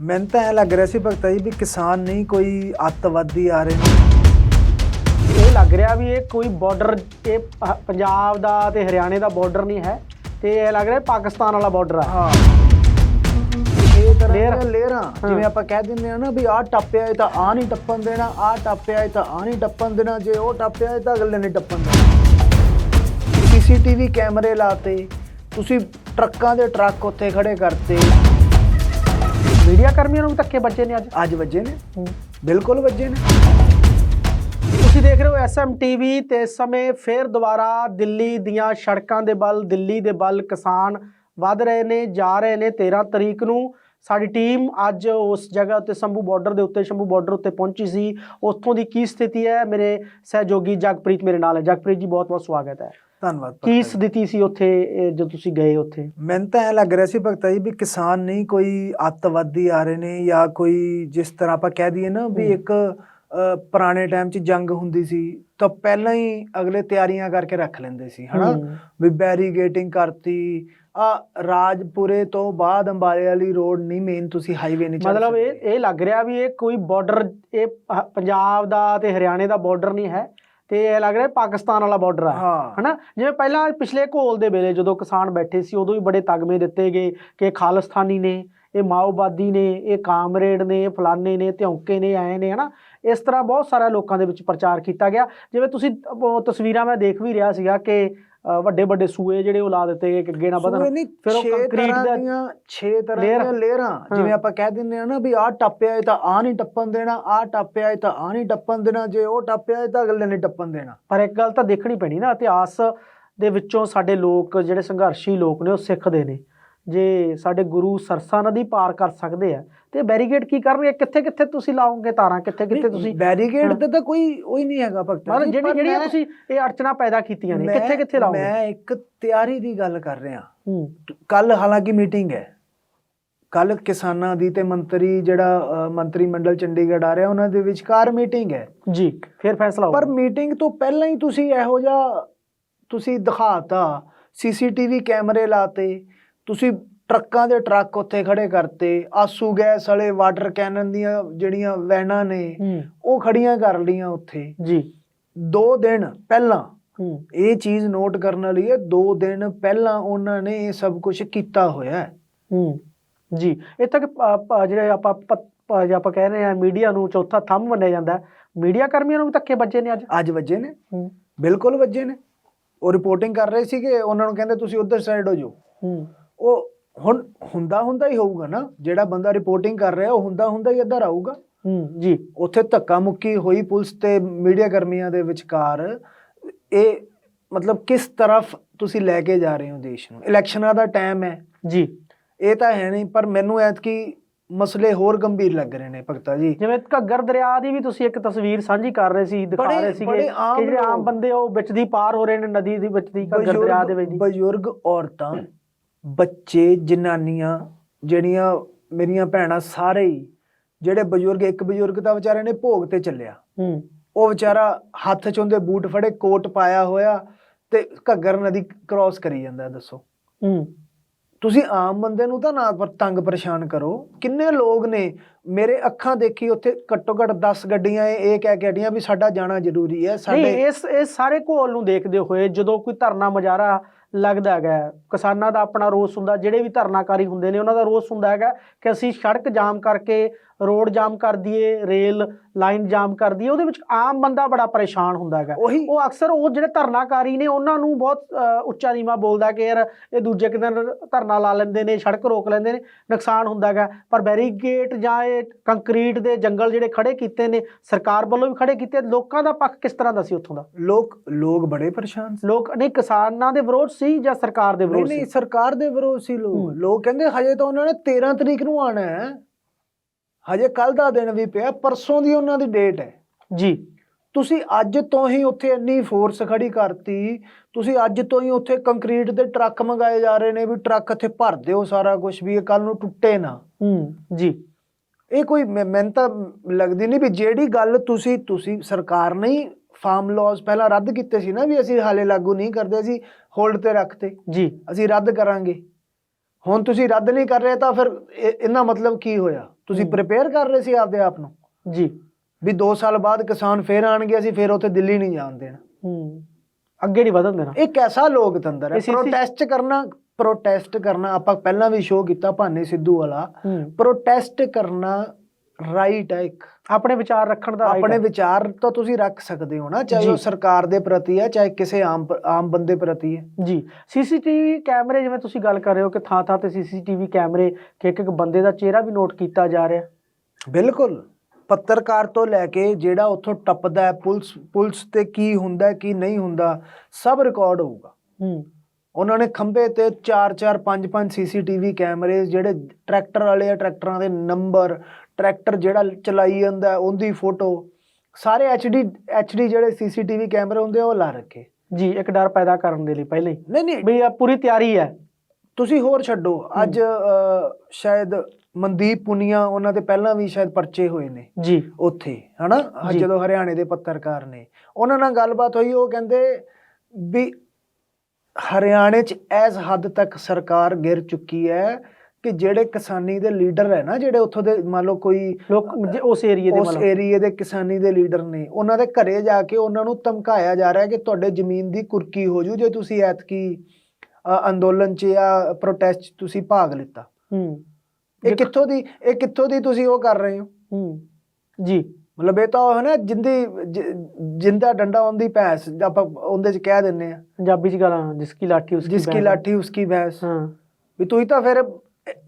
ਮੈਨੂੰ ਤਾਂ ਐ ਲੱਗ ਰਿਹਾ ਸੀ ਭਗਤਾ ਜੀ ਵੀ ਕਿਸਾਨ ਨਹੀਂ ਕੋਈ ਅੱਤਵਾਦੀ ਆ ਰਹੇ ਨੇ। ਇਹ ਲੱਗ ਰਿਹਾ ਵੀ ਇਹ ਕੋਈ ਬਾਰਡਰ ਇਹ ਪ- ਪੰਜਾਬ ਦਾ ਤੇ ਹਰਿਆਣੇ ਦਾ ਬਾਰਡਰ ਨਹੀਂ ਹੈ ਤੇ ਇਹ ਲੱਗ ਰਿਹਾ ਪਾਕਿਸਤਾਨ ਵਾਲਾ ਬਾਰਡਰ ਆ। ਹਾਂ। ਇਹ ਤਰ੍ਹਾਂ ਲੇਅਰ। ਦੀਆਂ ਲੇਅਰਾਂ ਜਿਵੇਂ ਆਪਾਂ ਕਹਿ ਦਿੰਦੇ ਆ ਨਾ ਵੀ ਆਹ ਟੱਪਿਆ ਇਹ ਤਾਂ ਆ ਨਹੀਂ ਟੱਪਣ ਦੇਣਾ ਆਹ ਟੱਪਿਆ ਇਹ ਤਾਂ ਆ ਨਹੀਂ ਟੱਪਣ ਦੇਣਾ ਜੇ ਉਹ ਟੱਪਿਆ ਇਹ ਤਾਂ ਅਗਲੇ ਨੇ ਟੱਪਣ ਦੇਣਾ। ਸੀਸੀਟੀਵੀ ਕੈਮਰੇ ਲਾਤੇ ਤੁਸੀਂ ਟਰੱਕਾਂ ਦੇ ਟਰੱਕ ਉੱਥੇ ਖੜੇ ਕਰਤੇ ਮੀਡੀਆ ਕਰਮੀਆਂ ਨੂੰ ਵੀ ਧੱਕੇ ਬੱਚੇ ਨੇ ਅੱਜ? ਅੱਜ ਵੱਜੇ ਨੇ। ਬਿਲਕੁਲ ਵੱਜੇ ਨੇ। ਤੁਸੀਂ ਦੇਖ ਰਹੇ ਹੋ ਐਸਐਮ ਟੀਵੀ ਤੇ ਇਸ ਸਮੇਂ ਫੇਰ ਦੁਬਾਰਾ ਦਿੱਲੀ ਦੀਆਂ ਸੜਕਾਂ ਦੇ ਬਲ ਦਿੱਲੀ ਦੇ ਬਲ ਕਿਸਾਨ ਵੱਧ ਰਹੇ ਨੇ ਜਾ ਰਹੇ ਨੇ। 13 ਤਰੀਕ ਨੂੰ ਸਾਡੀ ਟੀਮ ਅੱਜ ਉਸ ਜਗ੍ਹਾ ਉੱਤੇ ਸ਼ੰਭੂ ਬਾਰਡਰ ਦੇ ਉੱਤੇ ਸ਼ੰਭੂ ਬਾਰਡਰ ਉੱਤੇ ਪਹੁੰਚੀ ਸੀ। ਉੱਥੋਂ ਦੀ ਕੀ ਸਥਿਤੀ ਹੈ? ਮੇਰੇ ਸਹਿਯੋਗੀ ਜਗਪ੍ਰੀਤ ਮੇਰੇ ਨਾਲ ਹੈ। ਜਗਪ੍ਰੀਤ ਜੀ ਬਹੁਤ ਬਹੁਤ ਸਵਾਗਤ ਹੈ। ਧੰਨਵਾਦ ਕੀ ਜੀ। ਸਥਿਤੀ ਸੀ ਉੱਥੇ ਜਦੋਂ ਤੁਸੀਂ ਗਏ ਉੱਥੇ ਮੈਨੂੰ ਤਾਂ ਐ ਲੱਗ ਰਿਹਾ ਸੀ ਭਗਤਾ ਜੀ ਵੀ ਕਿਸਾਨ ਨਹੀਂ ਕੋਈ ਅੱਤਵਾਦੀ ਆ ਰਹੇ ਨੇ ਜਾਂ ਕੋਈ ਜਿਸ ਤਰ੍ਹਾਂ ਆਪਾਂ ਕਹਿ ਦਈਏ ਨਾ ਵੀ। ਇੱਕ ਪੁਰਾਣੇ ਟਾਈਮ 'ਚ ਜੰਗ ਹੁੰਦੀ ਸੀ ਤਾਂ ਪਹਿਲਾਂ ਹੀ ਅਗਲੇ ਤਿਆਰੀਆਂ ਕਰਕੇ ਰੱਖ ਲੈਂਦੇ ਸੀ ਹਨਾ। ਵੀ ਬੈਰੀਗੇਟਿੰਗ ਕਰਤੀ ਆ ਰਾਜਪੁਰੇ ਤੋਂ ਬਾਅਦ ਅੰਬਾਲੇ ਵਾਲੀ ਰੋਡ ਨਹੀਂ ਮੇਨ ਤੁਸੀਂ ਹਾਈਵੇ ਨਹੀਂ ਚੱਲ ਮਤਲਬ ਇਹ। ਇਹ ਲੱਗ ਰਿਹਾ ਵੀ ਇਹ ਕੋਈ ਬਾਰਡਰ ਇਹ ਪੰਜਾਬ ਦਾ ਤੇ ਹਰਿਆਣੇ ਦਾ ਬਾਰਡਰ ਨਹੀਂ ਹੈ ਤੇ ਇਹ ਲੱਗ ਰਿਹਾ ਪਾਕਿਸਤਾਨ ਵਾਲਾ ਬਾਰਡਰ ਆ। ਹਨਾ? ਜਿਵੇਂ ਪਹਿਲਾਂ ਪਿਛਲੇ ਘੋਲ ਦੇ ਵੇਲੇ ਜਦੋਂ ਕਿਸਾਨ ਬੈਠੇ ਸੀ ਉਦੋਂ ਵੀ ਬੜੇ ਤਗਮੇ ਦਿੱਤੇ ਗਏ ਕਿ ਖਾਲਿਸਤਾਨੀ ਨੇ ਇਹ ਮਾਓਵਾਦੀ ਨੇ ਇਹ ਕਾਮਰੇਡ ਨੇ ਇਹ ਫਲਾਨੇ ਨੇ ਧੌਂਕੇ ਨੇ ਆਏ ਨੇ ਹਨਾ? ਇਸ ਤਰ੍ਹਾਂ ਬਹੁਤ ਸਾਰੇ ਲੋਕਾਂ ਦੇ ਵਿੱਚ ਪ੍ਰਚਾਰ ਕੀਤਾ ਗਿਆ। ਜਿਵੇਂ ਤੁਸੀਂ ਤਸਵੀਰਾਂ ਮੈਂ ਦੇਖ ਵੀ ਰਿਹਾ ਸੀਗਾ ਕਿ ਵੱਡੇ ਵੱਡੇ ਸੂਏ ਜਿਹੜੇ ਉਹ ਲਾ ਦਿੱਤੇ ਗਏ ਕਿ ਅੱਗੇ ਨਾ ਵਧਣ। ਫਿਰ ਉਹ ਛੇ ਕੰਕਰੀਟ ਦਾ 6 ਤਰ੍ਹਾਂ। ਦੀਆਂ ਲੇਅਰਾਂ ਜਿਵੇਂ ਆਪਾਂ ਕਹਿ ਦਿੰਦੇ ਆ ਨਾ ਵੀ ਆਹ ਟੱਪਿਆ ਇਹ ਤਾਂ ਆ ਨਹੀਂ ਟੱਪਣ ਦੇਣਾ ਆਹ ਟੱਪਿਆ ਇਹ ਤਾਂ ਆ ਨਹੀਂ ਟੱਪਣ ਦੇਣਾ ਜੇ ਉਹ ਟੱਪਿਆ ਇਹ ਤਾਂ ਅਗਲੇ ਨੇ ਟੱਪਣ ਦੇਣਾ। ਪਰ ਇੱਕ ਗੱਲ ਤਾਂ ਦੇਖਣੀ ਪੈਣੀ ਨਾ ਇਤਿਹਾਸ ਦੇ ਵਿੱਚੋਂ ਸਾਡੇ ਲੋਕ ਜਿਹੜੇ ਸੰਘਰਸ਼ੀ ਲੋਕ ਨੇ ਉਹ ਸਿੱਖਦੇ ਨੇ। ਜੇ ਸਾਡੇ ਗੁਰੂ ਸਰਸਾ ਨਦੀ ਪਾਰ ਕਰ ਸਕਦੇ ਆ ਤੇ ਬੈਰੀਗੇਡ ਕੀ ਕਰਨਗੇ? ਕਿੱਥੇ ਕਿੱਥੇ ਤੁਸੀਂ ਲਾਓਗੇ ਤਾਰਾਂ? ਕਿੱਥੇ ਕਿੱਥੇ ਤੁਸੀਂ ਬੈਰੀਗੇਡ ਹਾਂ। ਤੇ ਤਾਂ ਕੋਈ ਉਹੀ ਨਹੀਂ ਹੈਗਾ ਭਗਤਾ ਮਤਲਬ ਜਿਹੜੀ ਪਰ ਜਿਹੜੀਆਂ ਤੁਸੀਂ ਇਹ ਅੜਚਣਾ ਪੈਦਾ ਕੀਤੀਆਂ ਨੇ ਕਿੱਥੇ ਕਿੱਥੇ ਲਾਓਗੇ? ਮੈਂ ਇੱਕ ਤਿਆਰੀ ਦੀ ਗੱਲ ਕਰ ਰਿਹਾ। ਹੂੰ। ਕੱਲ ਹਾਲਾਂਕਿ ਮੀਟਿੰਗ ਹੈ। ਕੱਲ ਕਿਸਾਨਾਂ ਦੀ ਤੇ ਮੰਤਰੀ ਜਿਹੜਾ ਮੰਤਰੀ ਮੰਡਲ ਚੰਡੀਗੜ੍ਹ ਆ ਰਿਹਾ ਉਹਨਾਂ ਦੇ ਵਿਚਕਾਰ ਮੀਟਿੰਗ ਹੈ। ਜੀ ਫਿਰ ਫੈਸਲਾ ਪਰ ਹੋਊਗਾ ਮੀਟਿੰਗ ਤੋਂ ਪਹਿਲਾਂ ਹੀ ਤੁਸੀਂ ਇਹੋ ਜਿਹਾ ਤੁਸੀਂ ਦਿਖਾਤਾ ਸੀਸੀਟੀਵੀ ਕੈਮਰੇ ਲਾਤੇ ਤੁਸੀਂ ਟਰੱਕਾਂ ਦੇ ਟਰੱਕ ਉੱਥੇ ਖੜੇ ਕਰਤੇ ਆਸੂ ਗੈਸ ਵਾਲੇ ਵਾਟਰ ਕੈਨਨ ਦੀਆਂ ਜਿਹੜੀਆਂ ਵੈਨਾਂ ਨੇ ਉਹ ਖੜੀਆਂ ਕਰ ਲੀਆਂ ਉੱਥੇ। ਜੀ। ਦੋ ਦਿਨ ਪਹਿਲਾਂ ਇਹ ਚੀਜ਼ ਨੋਟ ਕਰਨ ਵਾਲੀ ਹੈ ਦੋ ਦਿਨ ਪਹਿਲਾਂ ਉਹਨਾਂ ਨੇ ਇਹ ਸਭ ਕੁਝ ਕੀਤਾ ਹੋਇਆ ਹੈ। ਹੂੰ। ਜੀ। ਇਹ ਤੱਕ ਜਿਹੜੇ ਆਪਾਂ ਜੇ ਆਪਾਂ ਕਹਿ ਰਹੇ ਆ ਮੀਡੀਆ ਨੂੰ ਚੌਥਾ ਥੰਮ ਮੰਨਿਆ ਜਾਂਦਾ ਮੀਡੀਆ ਕਰਮੀਆਂ ਨੂੰ ਵੀ ਧੱਕੇ ਬੱਜੇ ਨੇ ਅੱਜ? ਅੱਜ ਵੱਜੇ ਨੇ। ਬਿਲਕੁਲ ਵੱਜੇ ਨੇ। ਉਹ ਰਿਪੋਰਟਿੰਗ ਕਰ ਰਹੇ ਸੀਗੇ ਉਹਨਾਂ ਨੂੰ ਕਹਿੰਦੇ ਤੁਸੀਂ ਉਧਰ ਸਾਈਡ ਹੋ ਜਾਓ। ਹੂੰ। ਉਹ ਹੁਣ ਹੁੰਦਾ ਹੁੰਦਾ ਹੀ ਹੋਊਗਾ ਨਾ ਜਿਹੜਾ ਬੰਦਾ ਰਿਪੋਰਟਿੰਗ ਕਰ ਰਿਹਾ ਉਹ ਹੁੰਦਾ ਹੁੰਦਾ ਹੀ ਇੱਧਰ ਆਊਗਾ। ਹੂੰ ਜੀ। ਉੱਥੇ ਧੱਕਾ ਮੁੱਕੀ ਹੋਈ ਪੁਲਿਸ ਤੇ ਮੀਡੀਆ ਕਰਮੀਆਂ ਦੇ ਵਿਚਕਾਰ ਇਹ ਮਤਲਬ ਕਿਸ ਤਰਫ ਤੁਸੀਂ ਲੈ ਕੇ ਜਾ ਰਹੇ ਹੋ ਦੇਸ਼ ਨੂੰ? ਇਲੈਕਸ਼ਨਾਂ ਦਾ ਟਾਈਮ ਹੈ। ਜੀ। ਇਹ ਤਾਂ ਹੈ ਨਹੀਂ ਪਰ ਮੈਨੂੰ ਐਤਕੀ ਮਸਲੇ ਹੋਰ ਗੰਭੀਰ ਲੱਗ ਰਹੇ ਨੇ ਭਗਤਾ ਜੀ। ਜਿਵੇਂ ਘੱਗਰ ਦਰਿਆ ਦੀ ਵੀ ਤੁਸੀਂ ਇੱਕ ਤਸਵੀਰ ਸਾਂਝੀ ਕਰ ਰਹੇ ਸੀ ਦਿਖਾ ਰਹੇ ਸੀਗੇ ਕਿ ਜਿਹੜੇ ਆਮ ਬੰਦੇ ਉਹ ਵਿੱਚ ਦੀ ਪਾਰ ਹੋ ਰਹੇ ਨੇ ਨਦੀ ਦੇ ਵਿੱਚ ਦੀ ਘੱਗਰ ਦਰਿਆ ਦੇ ਵਿੱਚ ਦੀ। ਬਜ਼ੁਰਗ ਔਰਤਾਂ ਬੱਚੇ ਜਨਾਨੀਆਂ ਜਿਹੜੀਆਂ ਮੇਰੀਆਂ ਭੈਣਾਂ ਸਾਰੇ ਹੀ ਜਿਹੜੇ ਬਜ਼ੁਰਗ ਇੱਕ ਬਜ਼ੁਰਗ ਤਾਂ ਵਿਚਾਰੇ ਨੇ ਭੋਗ ਤੇ ਚੱਲਿਆ। ਹੂੰ। ਉਹ ਵਿਚਾਰਾ ਹੱਥ 'ਚ ਉਹਦੇ ਬੂਟ ਫੜੇ ਕੋਟ ਪਾਇਆ ਹੋਇਆ ਤੇ ਘੱਗਰ ਨਦੀ ਕ੍ਰਾਸ ਕਰੀ ਜਾਂਦਾ ਦੱਸੋ। ਹੂੰ। ਤੁਸੀਂ ਆਮ ਬੰਦੇ ਨੂੰ ਤਾਂ ਨਾ ਤੰਗ ਪਰੇਸ਼ਾਨ ਕਰੋ। ਕਿੰਨੇ ਲੋਕ ਨੇ ਮੇਰੇ ਅੱਖਾਂ ਦੇਖੀ ਉੱਥੇ ਘੱਟੋ ਘੱਟ 10 ਗੱਡੀਆਂ ਇਹ ਇਹ ਕਹਿ ਕੇ ਹਟੀਆਂ ਵੀ ਸਾਡਾ ਜਾਣਾ ਜ਼ਰੂਰੀ ਹੈ ਸਾਡੇ ਇਸ ਇਸ ਸਾਰੇ ਘੋਲ ਨੂੰ ਦੇਖਦੇ ਹੋਏ ਜਦੋਂ ਕੋਈ ਧਰਨਾ ਮੁਜ਼ਾਹਰਾ ਲੱਗਦਾ ਹੈਗਾ। ਕਿਸਾਨਾਂ ਦਾ ਆਪਣਾ ਰੋਸ ਹੁੰਦਾ, ਜਿਹੜੇ ਵੀ ਧਰਨਾਕਾਰੀ ਹੁੰਦੇ ਨੇ, ਉਹਨਾਂ ਦਾ ਰੋਸ ਹੁੰਦਾ ਹੈਗਾ ਕਿ ਅਸੀਂ ਸੜਕ ਜਾਮ ਕਰਕੇ ਰੋਡ ਜਾਮ ਕਰ ਦਈਏ ਰੇਲ ਲਾਈਨ ਜਾਮ ਕਰ ਦਈਏ ਉਹਦੇ ਵਿੱਚ ਆਮ ਬੰਦਾ ਬੜਾ ਪਰੇਸ਼ਾਨ ਹੁੰਦਾ ਹੈਗਾ। ਉਹੀ ਅਕਸਰ ਉਹ ਜਿਹੜੇ ਧਰਨਾਕਾਰੀ ਨੇ ਉਹਨਾਂ ਨੂੰ ਬਹੁਤ ਉੱਚਾ ਨੀਵਾਂ ਬੋਲਦਾ ਕਿ ਯਾਰ ਇਹ ਦੂਜੇ ਕਿਤੇ ਧਰਨਾ ਲਾ ਲੈਂਦੇ ਨੇ ਸੜਕ ਰੋਕ ਲੈਂਦੇ ਨੇ ਨੁਕਸਾਨ ਹੁੰਦਾ ਹੈਗਾ। ਪਰ ਬੈਰੀਗੇਟ ਜਾਂ ਇਹ ਕੰਕਰੀਟ ਦੇ ਜੰਗਲ ਜਿਹੜੇ ਖੜੇ ਕੀਤੇ ਨੇ ਸਰਕਾਰ ਵੱਲੋਂ ਵੀ ਖੜੇ ਕੀਤੇ ਲੋਕਾਂ ਦਾ ਪੱਖ ਕਿਸ ਤਰ੍ਹਾਂ ਦਾ ਸੀ ਉੱਥੋਂ ਦਾ? ਲੋਕ ਲੋਕ ਬੜੇ ਪਰੇਸ਼ਾਨ ਸੀ। ਲੋਕ ਨਹੀਂ ਕਿਸਾਨਾਂ ਦੇ ਵਿਰੋਧ ਸੀ ਜਾਂ ਸਰਕਾਰ ਦੇ ਨਹੀਂ ਵਿਰੋਧ ਨਹੀਂ ਸੀ? ਸਰਕਾਰ ਦੇ ਵਿਰੋਧ ਸੀ ਲੋਕ। ਲੋਕ ਕਹਿੰਦੇ ਹਜੇ ਤਾਂ ਉਹਨਾਂ ਨੇ 13 ਤਰੀਕ ਨੂੰ ਆਣਾ ਹੈ। ਹਜੇ ਕੱਲ ਦਾ ਦਿਨ ਵੀ ਪਿਆ ਪਰਸੋਂ ਦੀ ਉਹਨਾਂ ਦੀ ਡੇਟ ਹੈ। ਜੀ। ਤੁਸੀਂ ਅੱਜ ਤੋਂ ਹੀ ਉੱਥੇ ਇੰਨੀ ਫੋਰਸ ਖੜੀ ਕਰਤੀ ਤੁਸੀਂ ਅੱਜ ਤੋਂ ਹੀ ਉੱਥੇ ਕੰਕਰੀਟ ਦੇ ਟਰੱਕ ਮੰਗਾਏ ਜਾ ਰਹੇ ਨੇ ਵੀ ਟਰੱਕ ਇੱਥੇ ਭਰ ਦਿਓ ਸਾਰਾ ਕੁਝ ਵੀ ਇਹ ਕੱਲ ਨੂੰ ਟੁੱਟੇ ਨਾ। ਹੂੰ ਜੀ। ਇਹ ਕੋਈ ਮੈਂ- ਮੈਨੂੰ ਤਾਂ ਲੱਗਦੀ ਨਹੀਂ ਵੀ ਜਿਹੜੀ ਗੱਲ ਤੁਸੀਂ ਤੁਸੀਂ ਸਰਕਾਰ ਨੇ ਫਾਰਮ ਲਾਜ਼ ਪਹਿਲਾਂ ਰੱਦ ਕੀਤੇ ਸੀ ਨਾ ਵੀ ਅਸੀਂ ਹਾਲੇ ਲਾਗੂ ਨਹੀਂ ਕਰਦੇ ਅਸੀਂ ਹੋਲਡ ਤੇ ਰੱਖਤੇ। ਜੀ। ਅਸੀਂ ਰੱਦ ਕਰਾਂਗੇ। ਹੁਣ ਤੁਸੀਂ ਰੱਦ ਨਹੀਂ ਕਰ ਰਹੇ ਤਾਂ ਫਿਰ ਇਹ- ਇਹਦਾ ਮਤਲਬ ਕੀ ਹੋਇਆ? ਤੁਸੀਂ। ਪ੍ਰਿਪੇਅਰ ਕਰ ਰਹੇ ਸੀ ਆਪਦੇ ਆਪ ਨੂੰ? ਜੀ। ਵੀ 2 ਸਾਲ ਬਾਅਦ ਕਿਸਾਨ ਫੇਰ ਆਣਗੇ ਅਸੀਂ ਫੇਰ ਉੱਥੇ ਦਿੱਲੀ ਨਹੀਂ ਜਾਣ ਦੇਣਾ। ਹੂੰ। ਅੱਗੇ ਨਹੀਂ ਵਧਣ ਦੇਣਾ। ਇਹ ਕੈਸਾ ਲੋਕਤੰਤਰ ਹੈ? ਪ੍ਰੋਟੈਸਟ ਕਰਨਾ ਪ੍ਰੋਟੈਸਟ ਕਰਨਾ ਆਪਾਂ ਪਹਿਲਾਂ ਵੀ ਸ਼ੋਅ ਕੀਤਾ ਭਾਨੇ ਸਿੱਧੂ ਵਾਲਾ। ਪ੍ਰੋਟੈਸਟ ਕਰਨਾ ਰਾਈਟ ਹੈ ਇੱਕ। ਆਪਣੇ ਵਿਚਾਰ ਰੱਖਣ ਦਾ ਆਪਣੇ। ਵਿਚਾਰ ਤਾਂ ਤੁਸੀਂ ਰੱਖ ਸਕਦੇ ਹੋ ਨਾ ਚਾਹੇ ਉਹ। ਸਰਕਾਰ ਦੇ ਪ੍ਰਤੀ ਹੈ ਚਾਹੇ ਕਿਸੇ ਆਮ ਆਮ ਬੰਦੇ ਪ੍ਰਤੀ ਹੈ। ਜੀ। ਸੀਸੀਟੀਵੀ ਕੈਮਰੇ ਜਿਵੇਂ ਤੁਸੀਂ ਗੱਲ ਕਰ ਰਹੇ ਹੋ ਕਿ ਥਾਂ ਥਾਂ ਤੇ ਸੀਸੀਟੀਵੀ ਕੈਮਰੇ ਕਿ ਇੱਕ ਇੱਕ ਬੰਦੇ ਦਾ ਚਿਹਰਾ ਵੀ ਨੋਟ ਕੀਤਾ ਜਾ ਰਿਹਾ। ਬਿਲਕੁਲ। ਪੱਤਰਕਾਰ ਤੋਂ ਲੈ ਕੇ ਜਿਹੜਾ ਉੱਥੋਂ ਟੱਪਦਾ ਹੈ ਪੁਲਿਸ ਪੁਲਿਸ ਤੇ ਕੀ ਹੁੰਦਾ ਕੀ ਨਹੀਂ ਹੁੰਦਾ ਸਭ ਰਿਕਾਰਡ ਹੋਊਗਾ। ਹੂੰ। ਉਹਨਾਂ ਨੇ ਖੰਭੇ ਤੇ 4 4 5 5 ਸੀਸੀਟੀਵੀ ਕੈਮਰੇ ਜਿਹੜੇ ਟਰੈਕਟਰ ਵਾਲੇ ਆ ਟਰੈਕਟਰਾਂ ਦੇ ਨੰਬਰ ਟਰੈਕਟਰ ਜਿਹੜਾ ਚਲਾਈ ਜਾਂਦਾ ਉਹਦੀ ਫੋਟੋ ਸਾਰੇ ਐਚਡੀ ਐਚਡੀ ਜਿਹੜੇ ਸੀਸੀਟੀਵੀ ਕੈਮਰੇ ਹੁੰਦੇ ਆ ਉਹ ਲਾ ਰੱਖੇ। ਜੀ ਇੱਕ ਡਰ ਪੈਦਾ ਕਰਨ ਦੇ ਲਈ ਪਹਿਲੇ ਹੀ। ਨਹੀਂ ਨਹੀਂ। ਵੀ ਇਹ ਪੂਰੀ ਤਿਆਰੀ ਹੈ। ਤੁਸੀਂ ਹੋਰ ਛੱਡੋ। ਅੱਜ ਸ਼ਾਇਦ ਮਨਦੀਪ ਪੁਨੀਆ ਉਹਨਾਂ ਦੇ ਪਹਿਲਾਂ ਵੀ ਸ਼ਾਇਦ ਪਰਚੇ ਹੋਏ ਨੇ। ਜੀ। ਉੱਥੇ ਹਨਾ। ਜਦੋਂ ਹਰਿਆਣੇ ਦੇ ਪੱਤਰਕਾਰ ਨੇ। ਉਹਨਾਂ ਨਾਲ ਗੱਲਬਾਤ ਹੋਈ ਉਹ ਕਹਿੰਦੇ ਵੀ ਹਰਿਆਣੇ 'ਚ ਐਸ ਹੱਦ ਤੱਕ ਸਰਕਾਰ ਗਿਰ ਚੁੱਕੀ ਹੈ। ਕਿ ਜਿਹੜੇ ਕਿਸਾਨੀ ਦੇ ਲੀਡਰ ਹੈ ਨਾ ਜਿਹੜੇ ਉੱਥੋਂ ਦੇ ਮੰਨ ਲਓ ਕੋਈ ਲੋਕ ਉਸ ਏਰੀਏ ਦੇ ਉਸ ਏਰੀਏ ਦੇ ਕਿਸਾਨੀ ਦੇ ਲੀਡਰ ਨੇ ਉਹਨਾਂ ਦੇ ਘਰੇ ਜਾ ਕੇ ਉਹਨਾਂ ਨੂੰ ਧਮਕਾਇਆ ਜਾ ਰਿਹਾ ਕਿ ਤੁਹਾਡੇ ਜ਼ਮੀਨ ਦੀ ਕੁਰਕੀ ਹੋ ਜੂ ਜੇ ਤੁਸੀਂ ਐਤਕੀ ਅੰਦੋਲਨ 'ਚ ਜਾਂ ਪ੍ਰੋਟੈਸਟ 'ਚ ਤੁਸੀਂ ਭਾਗ ਲਿੱਤਾ। ਹੂੰ। ਇਹ ਕਿੱਥੋਂ ਦੀ ਇਹ ਕਿੱਥੋਂ ਦੀ ਤੁਸੀਂ ਉਹ ਕਰ ਰਹੇ ਹੋ? ਹੂੰ। ਜੀ। ਮਤਲਬ ਇਹ ਤਾਂ ਹੈ ਨਾ ਜਿੰਦੀ ਜਿੰਦਾ ਡੰਡਾ ਉਹਦੀ ਭੈਂਸ ਆਪਾਂ ਉਹਦੇ ਚ ਕਹਿ ਦਿੰਨੇ ਆ। ਪੰਜਾਬੀ ਚ ਗਾਲਾਂ ਜਿਸਕੀ ਲਾਠੀ ਉਸਕੀ ਜਿਸਕੀ ਭੈਂਸ। ਲਾਠੀ ਉਸਕੀ ਭੈਂਸ। ਹਾਂ। ਵੀ ਤੁਸੀਂ ਤਾਂ ਫਿਰ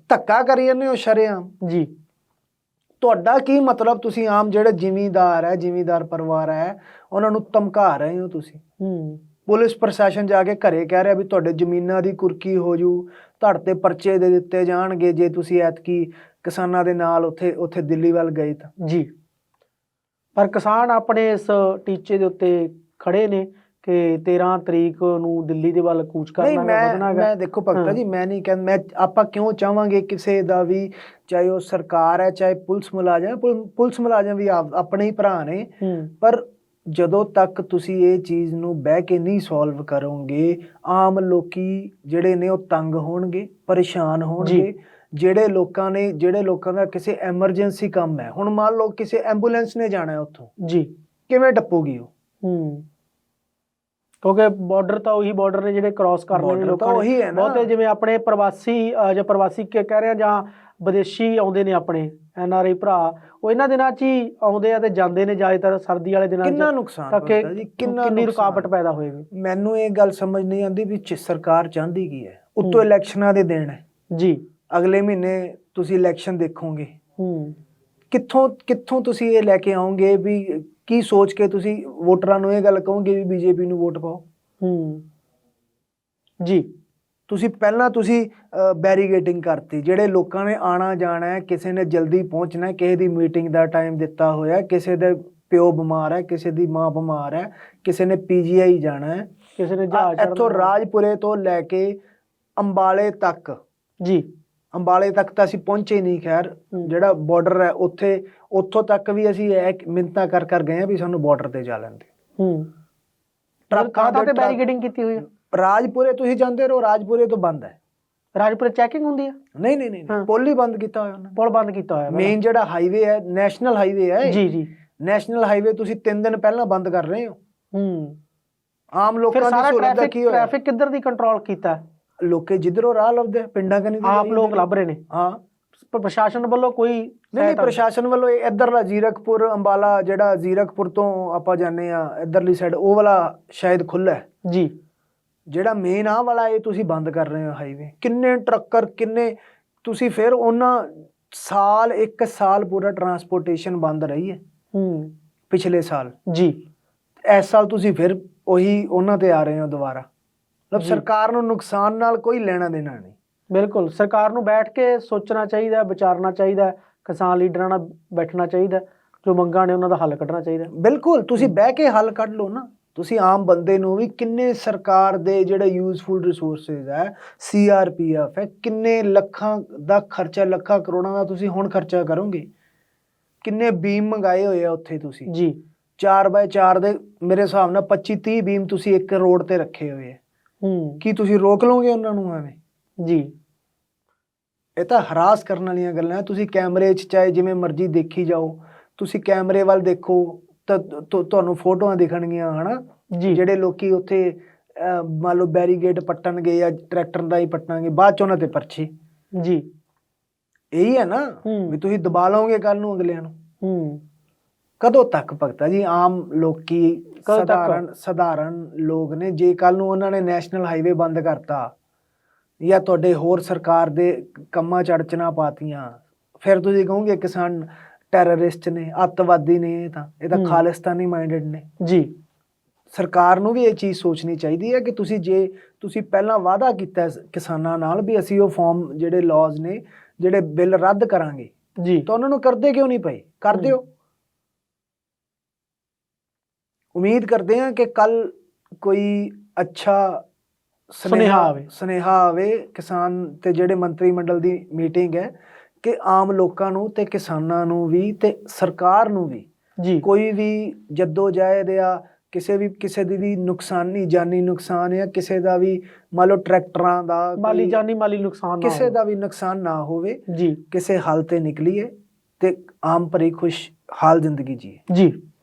ਧੱਕਾ ਕਰੀ ਜਾਂਦੇ ਹੋ ਸ਼ਰੇਆਮ? ਜੀ। ਤੁਹਾਡਾ ਕੀ ਮਤਲਬ? ਤੁਸੀਂ ਆਮ ਜਿਹੜੇ ਜ਼ਿਮੀਂਦਾਰ ਹੈ ਜ਼ਿਮੀਂਦਾਰ ਪਰਿਵਾਰ ਹੈ ਉਹਨਾਂ ਨੂੰ ਧਮਕਾ ਰਹੇ ਹੋ ਤੁਸੀਂ? ਹੂੰ। ਪੁਲਿਸ ਪ੍ਰਸ਼ਾਸਨ ਜਾ ਕੇ ਘਰੇ ਕਹਿ ਰਿਹਾ ਵੀ ਤੁਹਾਡੇ ਜ਼ਮੀਨਾਂ ਦੀ ਕੁਰਕੀ ਹੋ ਜੂ ਧੜ ਤੇ ਪਰਚੇ ਦੇ ਦਿੱਤੇ ਜਾਣਗੇ ਜੇ ਤੁਸੀਂ ਐਤਕੀ ਕਿਸਾਨਾਂ ਦੇ ਨਾਲ ਉੱਥੇ ਉੱਥੇ ਦਿੱਲੀ ਵੱਲ ਗਏ ਤਾਂ। ਜੀ। ਪਰ ਕਿਸਾਨ ਆਪਣੇ ਇਸ ਟੀਚੇ ਦੇ ਉੱਤੇ ਖੜੇ ਨੇ। ਕਿ 13 ਤਰੀਕ ਨੂੰ ਦਿੱਲੀ ਦੇ ਵੱਲ ਕੂਚ ਕਰਨਾ ਹੈ ਵਧਣਾ ਮੈਂ ਦੇਖੋ ਭਗਤਾ। ਜੀ ਮੈਂ ਨਹੀਂ ਕਹਿੰਦਾ ਮੈਂ ਆਪਾਂ ਕਿਉਂ ਚਾਹਾਂਗੇ ਕਿਸੇ ਦਾ ਵੀ ਚਾਹੇ ਉਹ ਸਰਕਾਰ ਹੈ ਚਾਹੇ ਪੁਲਿਸ ਮੁਲਾਜ਼ਮ ਪੁਲਿਸ ਮੁਲਾਜ਼ਮ ਵੀ ਆਪ- ਆਪਣੇ ਹੀ ਭਰਾ ਨੇ। ਪਰ ਜਦੋਂ ਤੱਕ ਤੁਸੀਂ ਇਹ ਚੀਜ਼ ਨੂੰ ਬਹਿ ਕੇ ਨਹੀਂ ਸੋਲਵ ਕਰੋਗੇ ਆਮ ਲੋਕੀ ਜਿਹੜੇ ਨੇ ਉਹ ਤੰਗ ਹੋਣਗੇ ਪਰੇਸ਼ਾਨ ਹੋਣਗੇ। ਜਿਹੜੇ ਲੋਕਾਂ ਨੇ ਜਿਹੜੇ ਲੋਕਾਂ ਦਾ ਕਿਸੇ ਐਮਰਜੈਂਸੀ ਕੰਮ ਹੈ। ਹੁਣ ਮੰਨ ਲਓ ਕਿਸੇ ਐਂਬੂਲੈਂਸ ਨੇ ਜਾਣਾ ਹੈ ਉੱਥੋਂ। ਜੀ। ਕਿਵੇਂ ਟੱਪੂਗੀ ਉਹ? ਹੂੰ। ਕਿਉਂਕਿ ਬਾਰਡਰ ਤਾਂ ਉਹੀ ਬਾਰਡਰ ਨੇ ਜਿਹੜੇ ਕ੍ਰਾਸ ਕਰਨੇ ਨੇ ਲੋਕਾਂ ਨੇ। ਬਹੁਤੇ ਜਿਵੇਂ ਆਪਣੇ ਪ੍ਰਵਾਸੀ ਜਾਂ ਪ੍ਰਵਾਸੀ ਕੀ ਕਹਿ ਰਹੇ ਆ ਜਾਂ ਵਿਦੇਸ਼ੀ ਆਉਂਦੇ ਨੇ ਆਪਣੇ ਐਨ ਆਰ ਆਈ ਭਰਾ ਉਹ ਇਹਨਾਂ ਦਿਨਾਂ 'ਚ ਹੀ ਆਉਂਦੇ ਆ ਤੇ ਜਾਂਦੇ ਨੇ ਜ਼ਿਆਦਾਤਰ ਸਰਦੀ ਵਾਲੇ ਦਿਨਾਂ 'ਚ। ਕਿੰਨਾ ਨੁਕਸਾਨ ਭਗਤਾ ਜੀ, ਕਿੰਨਾ। ਰੁਕਾਵਟ ਪੈਦਾ ਹੋਏਗੀ। ਮੈਨੂੰ ਇਹ ਗੱਲ ਸਮਝ ਨਹੀਂ ਆਉਂਦੀ ਵੀ ਸਰਕਾਰ ਚਾਹੁੰਦੀ ਕੀ ਹੈ। ਉੱਤੋਂ। ਇਲੈਕਸ਼ਨਾਂ ਦੇ ਦਿਨ ਹੈ। ਜੀ। ਅਗਲੇ ਮਹੀਨੇ ਤੁਸੀਂ ਇਲੈਕਸ਼ਨ ਦੇਖੋਗੇ। ਹੂੰ। ਕਿੱਥੋਂ ਕਿੱਥੋਂ ਤੁਸੀਂ ਇਹ ਲੈ ਕੇ ਆਓਗੇ ਵੀ ਕੀ ਸੋਚ ਕੇ ਤੁਸੀਂ ਵੋਟਰਾਂ ਨੂੰ ਇਹ ਗੱਲ ਕਹੋਗੇ ਵੀ ਬੀਜੇਪੀ ਨੂੰ ਵੋਟ ਪਾਓ? ਹੂੰ। ਜੀ। ਤੁਸੀਂ ਪਹਿਲਾਂ ਤੁਸੀਂ ਬੈਰੀਗੇਟਿੰਗ ਕਰਤੀ ਜਿਹੜੇ ਲੋਕਾਂ ਨੇ ਆਣਾ ਜਾਣਾ ਹੈ ਕਿਸੇ ਨੇ ਜਲਦੀ ਪਹੁੰਚਣਾ ਹੈ ਕਿਸੇ ਦੀ ਮੀਟਿੰਗ ਦਾ ਟਾਈਮ ਦਿੱਤਾ ਹੋਇਆ ਕਿਸੇ ਦੇ ਪਿਓ ਬਿਮਾਰ ਹੈ ਕਿਸੇ ਦੀ ਮਾਂ ਬਿਮਾਰ ਹੈ ਕਿਸੇ ਨੇ ਪੀਜੀਆਈ ਜਾਣਾ ਹੈ ਕਿਸੇ ਨੇ ਜਹਾਜ਼ ਇੱਥੋਂ। ਰਾਜਪੁਰੇ ਤੋਂ ਲੈ ਕੇ ਅੰਬਾਲੇ ਤੱਕ ਜੀ। ਅੰਬਾਲੇ ਤੱਕ ਤਾਂ ਅਸੀਂ ਪਹੁੰਚੇ ਨਹੀਂ ਖੈਰ। ਜਿਹੜਾ ਬਾਰਡਰ ਹੈ ਉੱਥੇ ਉੱਥੋਂ ਤੱਕ ਵੀ ਅਸੀਂ ਇਹ ਮਿੰਤਾ ਕਰ ਕਰ ਗਏ ਆ ਵੀ ਸਾਨੂੰ ਬਾਰਡਰ ਤੇ ਜਾ ਲੈਂਦੇ ਹੂੰ। ਟਰੱਕਾਂ ਤੇ ਬੈਰੀਗੇਡਿੰਗ ਕੀਤੀ ਹੋਈ ਹੈ ਰਾਜਪੁਰੇ ਤੁਸੀਂ ਜਾਂਦੇ ਰਹੋ ਰਾਜਪੁਰੇ ਤੋਂ ਬੰਦ ਹੈ। ਰਾਜਪੁਰੇ ਚੈਕਿੰਗ ਹੁੰਦੀ ਹੈ ਨਹੀਂ ਨਹੀਂ ਨਹੀਂ ਪੁੱਲ ਹੀ ਬੰਦ ਕੀਤਾ ਹੋਇਆ ਉਹਨਾਂ ਪੁਲ ਬੰਦ ਕੀਤਾ ਹੋਇਆ ਮੇਨ ਜਿਹੜਾ ਹਾਈਵੇ ਹੈ ਨੈਸ਼ਨਲ ਹਾਈਵੇ ਹੈ ਜੀ ਜੀ। ਨੈਸ਼ਨਲ ਹਾਈਵੇ ਤੁਸੀਂ 3 ਦਿਨ ਪਹਿਲਾਂ ਬੰਦ ਕਰ ਰਹੇ ਹੋ। ਹੂੰ। ਆਮ ਲੋਕਾਂ ਦੀ ਸਹੂਲਤ ਦਾ ਕੀ ਹੋਇਆ? ਟ੍ਰੈਫਿਕ ਕਿੱਧਰ ਦੀ ਕੰਟਰੋਲ ਕੀਤਾ? ਲੋਕੇ ਜਿੱਧਰੋਂ ਰਾਹ ਲੱਭਦੇ ਪਿੰਡਾਂ ਕਨੀ ਆਪ ਲੋਕ ਲੱਭ ਰਹੇ ਨੇ। ਹਾਂ। ਪਰ ਪ੍ਰਸ਼ਾਸਨ ਵੱਲੋਂ ਕੋਈ ਨਹੀਂ ਪ੍ਰਸ਼ਾਸਨ ਵੱਲੋਂ ਇੱਧਰਲਾ ਜ਼ੀਰਕਪੁਰ ਅੰਬਾਲਾ ਜਿਹੜਾ ਜ਼ੀਰਕਪੁਰ ਤੋਂ ਆਪਾਂ ਜਾਂਦੇ ਆ ਇੱਧਰਲੀ ਸਾਈਡ ਉਹ ਵਾਲਾ ਸ਼ਾਇਦ ਖੁੱਲ੍ਹਾ ਹੈ। ਜੀ। ਜਿਹੜਾ ਮੇਨ ਆ ਵਾਲਾ ਇਹ ਤੁਸੀਂ ਬੰਦ ਕਰ ਰਹੇ ਹੋ ਹਾਈਵੇ ਕਿੰਨੇ ਟਰੱਕਰ ਕਿੰਨੇ ਤੁਸੀਂ ਫਿਰ ਉਹਨਾਂ ਸਾਲ ਇੱਕ ਸਾਲ ਪੂਰਾ ਟਰਾਂਸਪੋਰਟੇਸ਼ਨ ਬੰਦ ਰਹੀ ਹੈ। ਹੂੰ। ਪਿਛਲੇ ਸਾਲ। ਜੀ। ਇਸ ਸਾਲ ਤੁਸੀਂ ਫਿਰ ਉਹੀ ਉਹਨਾਂ ਤੇ ਆ ਰਹੇ ਹੋ ਦੁਬਾਰਾ। ਮਤਲਬ। ਸਰਕਾਰ ਨੂੰ ਨੁਕਸਾਨ ਨਾਲ ਕੋਈ ਲੈਣਾ ਦੇਣਾ ਨਹੀਂ। ਬਿਲਕੁਲ ਸਰਕਾਰ ਨੂੰ ਬੈਠ ਕੇ ਸੋਚਣਾ ਚਾਹੀਦਾ ਵਿਚਾਰਨਾ ਚਾਹੀਦਾ ਕਿਸਾਨ ਲੀਡਰਾਂ ਨਾਲ ਬੈਠਣਾ ਚਾਹੀਦਾ ਜੋ ਮੰਗਾਂ ਨੇ ਉਹਨਾਂ ਦਾ ਹੱਲ ਕੱਢਣਾ ਚਾਹੀਦਾ। ਬਿਲਕੁਲ ਤੁਸੀਂ ਬਹਿ ਕੇ ਹੱਲ ਕੱਢ ਲਓ ਨਾ। ਤੁਸੀਂ ਆਮ ਬੰਦੇ ਨੂੰ ਵੀ ਕਿੰਨੇ ਸਰਕਾਰ ਦੇ ਜਿਹੜੇ ਯੂਜ਼ਫੁਲ ਰਿਸੋਰਸਸ ਹੈ ਸੀਆਰਪੀਐਫ ਹੈ ਕਿੰਨੇ ਲੱਖਾਂ ਦਾ ਖਰਚਾ ਲੱਖਾਂ ਕਰੋੜਾਂ ਦਾ ਤੁਸੀਂ ਹੁਣ ਖਰਚਾ ਕਰੋਗੇ? ਕਿੰਨੇ ਬੀਮ ਮੰਗਾਏ ਹੋਏ ਆ ਉੱਥੇ ਤੁਸੀਂ? ਜੀ। 4x4 ਦੇ ਮੇਰੇ ਹਿਸਾਬ ਨਾਲ 25 30 ਬੀਮ ਤੁਸੀਂ ਇੱਕ ਰੋਡ ਤੇ ਰੱਖੇ ਹੋਏ ਆ। ਹੂੰ। ਕੀ ਤੁਸੀਂ ਰੋਕ ਲਓਗੇ ਉਹਨਾਂ ਨੂੰ ਐਵੇਂ? ਜੀ। ਇਹ ਤਾਂ ਹਰਾਸ ਕਰਨ ਵਾਲੀਆਂ ਗੱਲਾਂ ਹੈ। ਤੁਸੀਂ ਕੈਮਰੇ 'ਚ ਚਾਹੇ ਜਿਵੇਂ ਮਰਜ਼ੀ ਦੇਖੀ ਜਾਓ। ਤੁਸੀਂ ਕੈਮਰੇ ਵੱਲ ਦੇਖੋ ਤਾਂ ਤੁਹਾਨੂੰ ਫੋਟੋਆਂ ਦਿਖਣਗੀਆਂ ਹਨਾ? ਜਿਹੜੇ ਲੋਕੀ ਉੱਥੇ ਮੰਨ ਲਓ ਬੈਰੀਗੇਡ ਪੱਟਣਗੇ ਜਾਂ ਟਰੈਕਟਰ ਦਾ ਹੀ ਪੱਟਣਗੇ ਬਾਅਦ ਚ ਉਹਨਾਂ ਤੇ ਪਰਚੀ। ਜੀ। ਇਹੀ ਹੈ ਨਾ। ਵੀ ਤੁਸੀਂ ਦਬਾ ਲਓਗੇ ਕੱਲ ਨੂੰ ਅਗਲਿਆਂ ਨੂੰ। ਹੂੰ। ਕਦੋਂ ਤੱਕ ਭਗਤਾ ਜੀ? ਆਮ ਲੋਕੀ ਕਦੋਂ ਤੱਕ? ਸਧਾਰਨ ਸਧਾਰਨ ਲੋਕ ਨੇ। ਜੇ ਕੱਲ ਨੂੰ ਉਹਨਾਂ ਨੇ ਨੈਸ਼ਨਲ ਹਾਈਵੇ ਬੰਦ ਕਰਤਾ ਜਾਂ ਤੁਹਾਡੇ ਹੋਰ ਸਰਕਾਰ ਦੇ ਕੰਮਾਂ ਚ ਅੜਚਣਾ ਪਾਤੀਆਂ ਫਿਰ ਤੁਸੀਂ ਕਹੋਗੇ ਕਿਸਾਨ ਟੈਰਰਿਸਟ ਨੇ ਅੱਤਵਾਦੀ ਨੇ ਇਹ ਤਾਂ। ਇਹ ਤਾਂ ਹੂੰ। ਖਾਲਿਸਤਾਨੀ ਮਾਈਂਡਡ ਨੇ। ਜੀ। ਸਰਕਾਰ ਨੂੰ ਵੀ ਇਹ ਚੀਜ਼ ਸੋਚਣੀ ਚਾਹੀਦੀ ਹੈ ਕਿ ਤੁਸੀਂ ਜੇ ਤੁਸੀਂ ਪਹਿਲਾਂ ਵਾਅਦਾ ਕੀਤਾ ਕਿਸਾਨਾਂ ਨਾਲ ਵੀ ਅਸੀਂ ਉਹ ਫਾਰਮ ਜਿਹੜੇ ਲਾਜ਼ ਨੇ ਜਿਹੜੇ ਬਿੱਲ ਰੱਦ ਕਰਾਂਗੇ ਜੀ। ਤਾਂ ਉਹਨਾਂ ਨੂੰ ਕਰਦੇ ਕਿਉਂ ਨਹੀਂ ਪਏ? ਕਰ ਹੂੰ। ਦਿਓ ਉਮੀਦ ਕਰਦੇ ਹਾਂ ਕਿ ਕੱਲ ਕੋਈ ਅੱਛਾ ਸੁਨੇਹਾ ਆਵੇ। ਸੁਨੇਹਾ ਆਵੇ ਕਿਸਾਨ ਤੇ ਜਿਹੜੇ ਮੰਤਰੀ ਮੰਡਲ ਦੀ ਮੀਟਿੰਗ ਹੈ ਕਿ ਆਮ ਲੋਕਾਂ ਨੂੰ ਤੇ ਕਿਸਾਨਾਂ ਨੂੰ ਵੀ ਤੇ ਸਰਕਾਰ ਨੂੰ ਵੀ ਜੀ ਕੋਈ ਵੀ ਜੱਦੋ ਜਹਿਦ ਆ ਕਿਸੇ ਵੀ ਕਿਸੇ ਦੀ ਵੀ ਨੁਕਸਾਨੀ ਜਾਨੀ ਨੁਕਸਾਨ ਜਾਂ ਕਿਸੇ ਦਾ ਵੀ ਮੰਨ ਲਓ ਟਰੈਕਟਰਾਂ ਦਾ ਮਾਲੀ ਜਾਨੀ ਮਾਲੀ ਨੁਕਸਾਨ ਨਾ ਕਿਸੇ। ਦਾ ਵੀ ਨੁਕਸਾਨ ਨਾ ਹੋਵੇ ਜੀ ਕਿਸੇ ਹੱਲ ਤੇ ਨਿਕਲੀਏ ਤੇ ਆਮ ਭਰੀ ਖੁਸ਼ ਹਾਲ ਜ਼ਿੰਦਗੀ ਜੀਏ ਜੀ